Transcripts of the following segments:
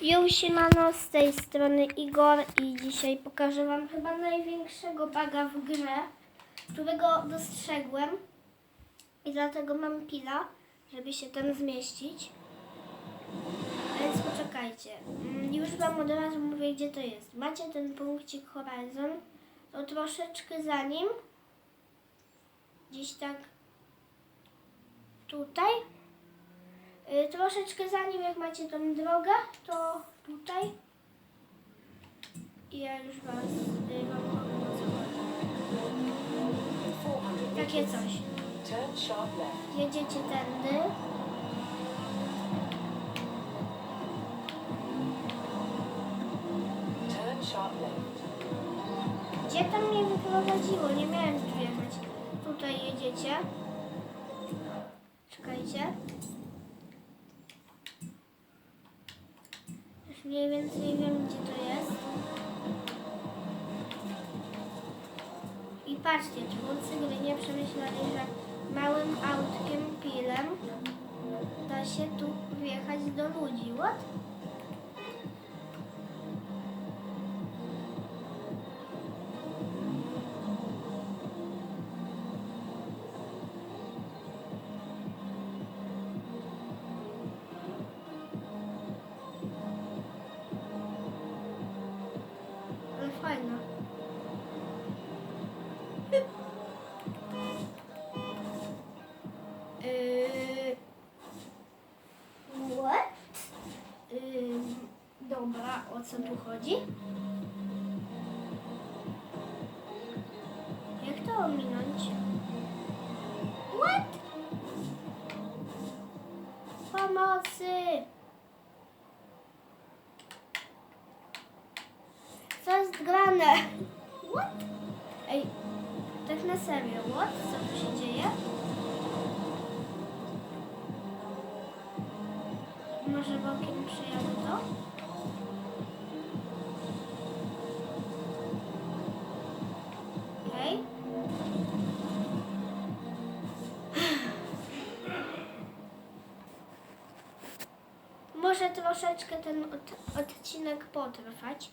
Już siemano, z tej strony Igor i dzisiaj pokażę Wam chyba największego baga w grze, którego dostrzegłem i dlatego mam pila, żeby się tam zmieścić. Więc poczekajcie, Mm, już Wam od razu mówię gdzie to jest. Macie ten punkcik Horizon, to troszeczkę za nim, gdzieś tak tutaj. Y, Troszeczkę za nim, jak macie tą drogę, to tutaj. I ja już was, y, wam powiem o co chodzi. Takie coś. Jedziecie tędy. Gdzie tam mnie wyprowadziło? Nie miałem tu jechać. Tutaj jedziecie. Czekajcie. Już mniej więcej wiem, gdzie to jest. I patrzcie, twórcy gry nie przemyśleli, że małym autkiem, pilem da się tu wjechać do ludzi. What? Co tu chodzi? Jak to ominąć? What? Pomocy! Co jest grane? What? Ej, tak na serio, what? Co tu się dzieje? Może bokiem przyjadę to? Może troszeczkę ten od, odcinek potrwać.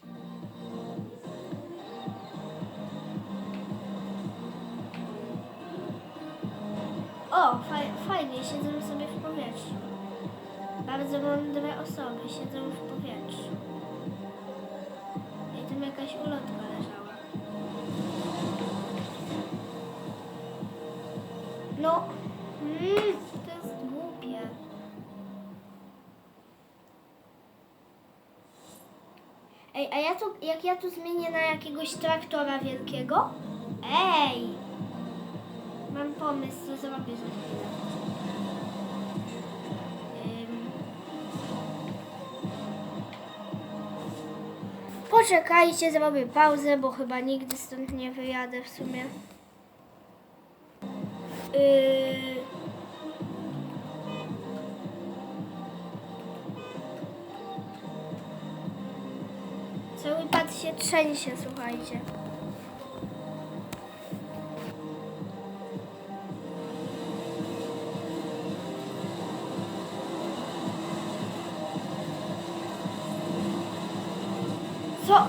O, faj, fajnie, siedzą sobie w powietrzu. Bardzo mądre osoby siedzą jak ja tu zmienię na jakiegoś traktora wielkiego? Ej! Mam pomysł, co zrobię za chwilę. Poczekajcie, zrobię pauzę, bo chyba nigdy stąd nie wyjadę w sumie. Yy... Cały pad się trzęsie, słuchajcie. Co?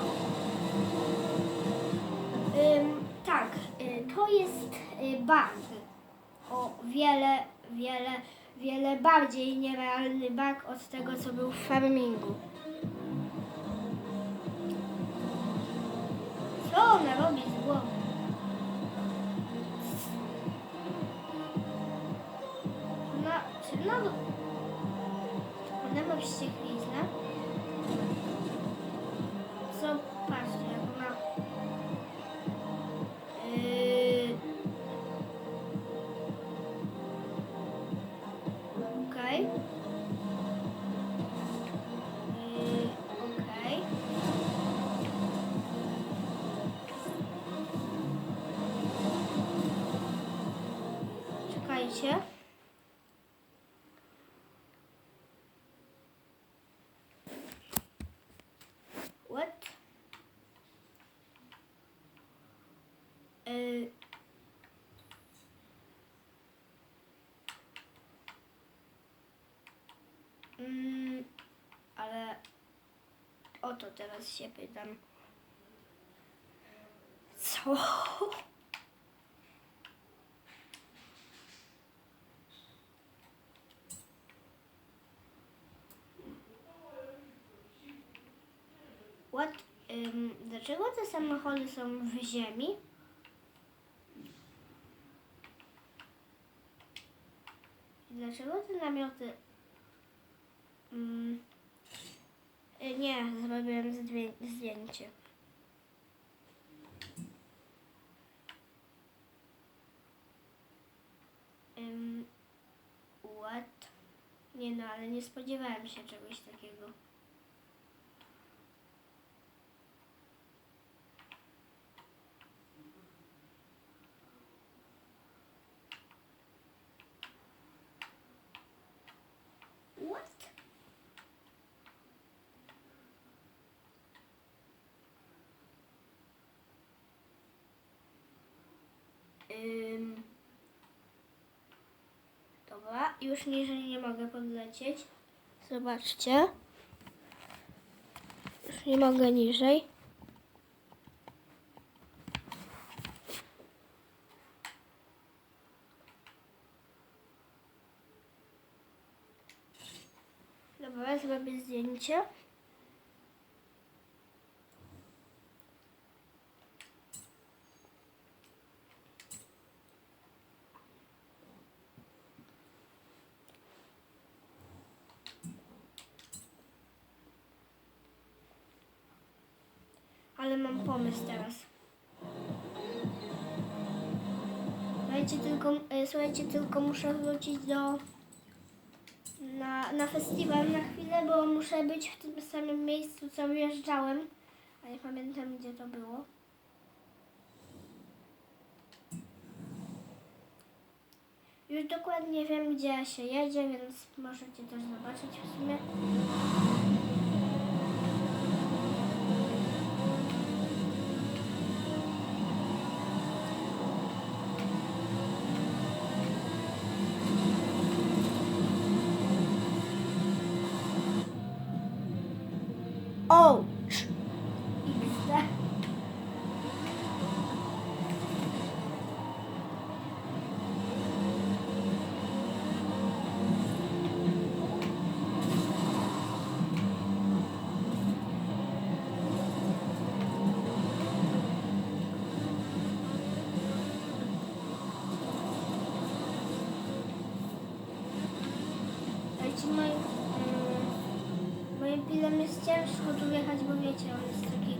Ym, tak, y, to jest y, bug. O wiele, wiele, wiele bardziej nierealny bug od tego, co był w farmingu. Oh, never. Czekajcie. What? Y... Mm, ale O to teraz się pytam. Co? What? Ym, dlaczego te samochody są w ziemi? Dlaczego te namioty... Mm, y, nie, zrobiłem zdję- zdjęcie. Ym, what? Nie no, ale nie spodziewałem się czegoś takiego. What? Ym. Dobra, już niżej nie mogę podlecieć. Zobaczcie. Już nie mogę niżej. Dobra, zrobię zdjęcie. Ale mam pomysł teraz. Słuchajcie, tylko, e, słuchajcie, tylko muszę wrócić do na, na festiwal na chwilę, bo muszę być w tym samym miejscu, co wjeżdżałem. A nie pamiętam, gdzie to było. Już dokładnie wiem, gdzie się jedzie, więc możecie też zobaczyć w sumie. Moim, yy, moim pilem jest ciężko tu jechać, bo wiecie, on jest taki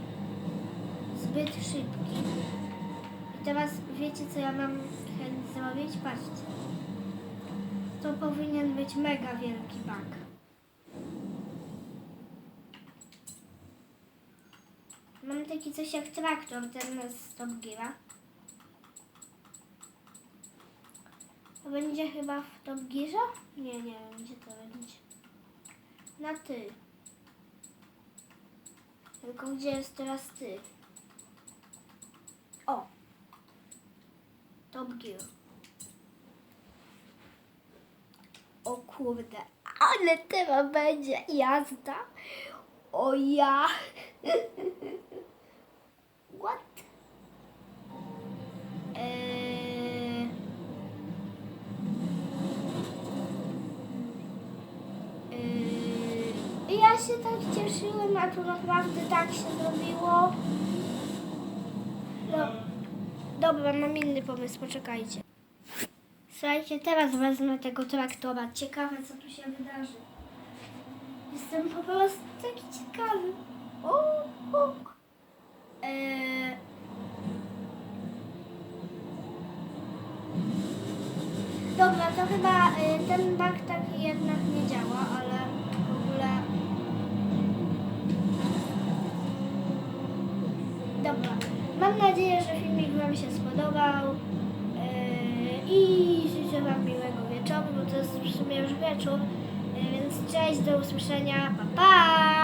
zbyt szybki. I teraz wiecie, co ja mam chęć zrobić? Patrzcie. To powinien być mega wielki bak. Mam taki coś jak traktor, ten z Top Geara. Będzie chyba w Top Gearze? Nie, nie wiem, gdzie to będzie. Na ty. Tylko gdzie jest teraz ty? O! Top Gear. O kurde, ale teraz będzie jazda. O ja. Ja się tak cieszyłem, a tu naprawdę tak się zrobiło. No, dobra, mam inny pomysł, poczekajcie. Słuchajcie, teraz wezmę tego traktora. Ciekawe, co tu się wydarzy. Jestem po prostu taki ciekawy. O, o. Eee... Dobra, to chyba y, ten bug tak jednak nie działa, ale w ogóle... Dobra, mam nadzieję, że filmik Wam się spodobał yy, i życzę Wam miłego wieczoru, bo to jest w sumie już wieczór, yy, więc cześć, do usłyszenia, pa pa!